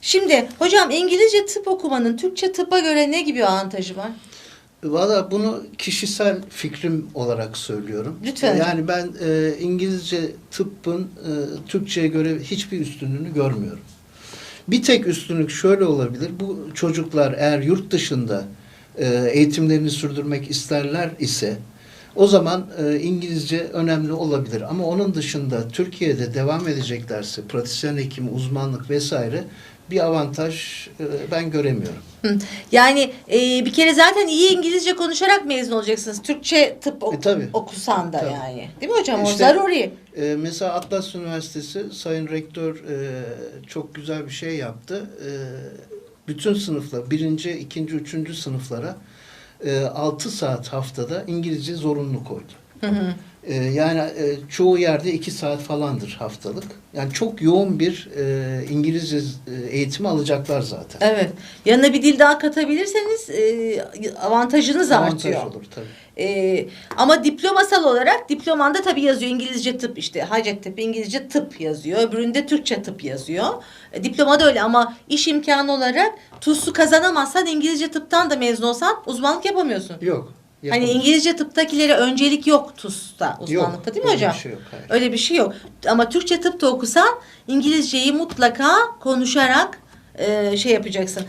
Şimdi hocam İngilizce tıp okumanın Türkçe tıbba göre ne gibi avantajı var? Valla bunu kişisel fikrim olarak söylüyorum. Lütfen. Yani ben e, İngilizce tıbbın e, Türkçe'ye göre hiçbir üstünlüğünü görmüyorum. Bir tek üstünlük şöyle olabilir. Bu çocuklar eğer yurt dışında e, eğitimlerini sürdürmek isterler ise o zaman e, İngilizce önemli olabilir. Ama onun dışında Türkiye'de devam edeceklerse pratisyen hekim, uzmanlık vesaire bir avantaj e, ben göremiyorum. Yani e, bir kere zaten iyi İngilizce konuşarak mezun olacaksınız. Türkçe tıp ok- E, tabii. okusan da Tabii. yani. Değil mi hocam? o İşte- zaruri. Ee, mesela Atlas Üniversitesi Sayın Rektör e, çok güzel bir şey yaptı. E, bütün sınıflar, birinci, ikinci, üçüncü sınıflara e, 6 saat haftada İngilizce zorunlu koydu. Hı hı. E, yani e, çoğu yerde 2 saat falandır haftalık. Yani çok yoğun bir e, İngilizce e, eğitimi alacaklar zaten. Evet. Yanına bir dil daha katabilirseniz e, avantajınız Avantaj artıyor. olur tabii. E, ama diplomasal olarak diplomanda tabii yazıyor İngilizce tıp işte Hacettepe İngilizce tıp yazıyor. Öbüründe Türkçe tıp yazıyor. E, diplomada öyle ama iş imkanı olarak TUS'u kazanamazsan İngilizce tıptan da mezun olsan uzmanlık yapamıyorsun. Yok. Hani yapamaz. İngilizce tıptakilere öncelik yok TUS'ta uzmanlıkta değil mi öyle hocam? bir şey yok, hayır. Öyle bir şey yok. Ama Türkçe tıpta okusan İngilizceyi mutlaka konuşarak e, şey yapacaksın.